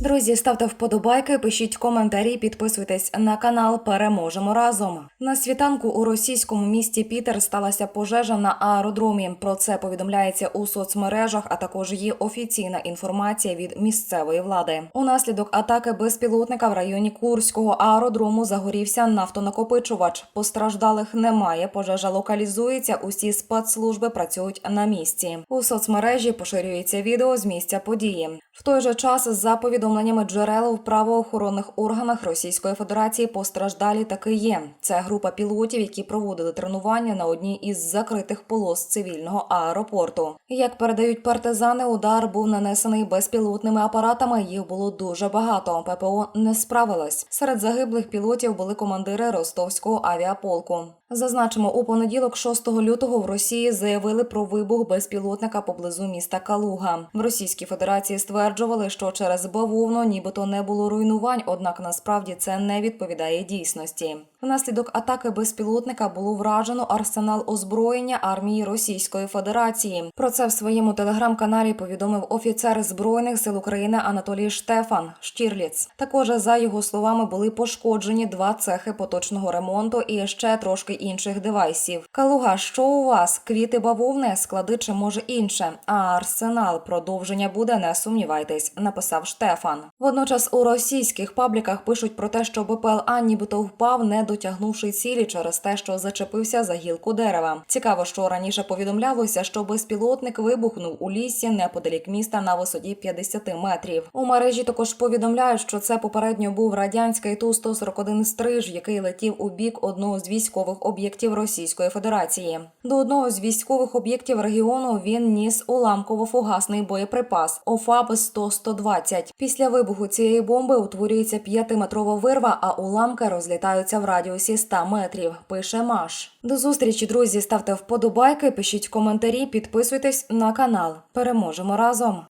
Друзі, ставте вподобайки, пишіть коментарі, підписуйтесь на канал. Переможемо разом. На світанку у російському місті Пітер сталася пожежа на аеродромі. Про це повідомляється у соцмережах, а також є офіційна інформація від місцевої влади. Унаслідок атаки безпілотника в районі Курського аеродрому загорівся нафтонакопичувач. Постраждалих немає. Пожежа локалізується. Усі спецслужби працюють на місці. У соцмережі поширюється відео з місця події. В той же час, за повідомленнями джерел в правоохоронних органах Російської Федерації, постраждалі таки є. Це група пілотів, які проводили тренування на одній із закритих полос цивільного аеропорту. Як передають партизани, удар був нанесений безпілотними апаратами. Їх було дуже багато. ППО не справилось. Серед загиблих пілотів були командири ростовського авіаполку. Зазначимо, у понеділок, 6 лютого, в Росії заявили про вибух безпілотника поблизу міста Калуга. В Російській Федерації стверджували, що через бавовну нібито не було руйнувань, однак насправді це не відповідає дійсності. Внаслідок атаки безпілотника було вражено арсенал озброєння армії Російської Федерації. Про це в своєму телеграм-каналі повідомив офіцер збройних сил України Анатолій Штефан Штірліц. Також за його словами були пошкоджені два цехи поточного ремонту і ще трошки інших девайсів. Калуга, що у вас? Квіти бавовни, склади чи може інше? А арсенал продовження буде, не сумнівайтесь, написав Штефан. Водночас у російських пабліках пишуть про те, що БПЛА нібито впав, не дотягнувши цілі через те, що зачепився за гілку дерева. Цікаво, що раніше повідомлялося, що безпілотник вибухнув у лісі неподалік міста на висоті 50 метрів. У мережі також повідомляють, що це попередньо був радянський ту 141 стриж, який летів у бік одного з військових об'єктів Російської Федерації. До одного з військових об'єктів регіону він ніс уламково-фугасний боєприпас ОФАБ 100-120. Після вибуху цієї бомби утворюється 5-метрова вирва, а уламки розлітаються в радіусі 100 метрів. Пише Маш. До зустрічі, друзі. Ставте вподобайки, пишіть коментарі, підписуйтесь на канал. Переможемо разом.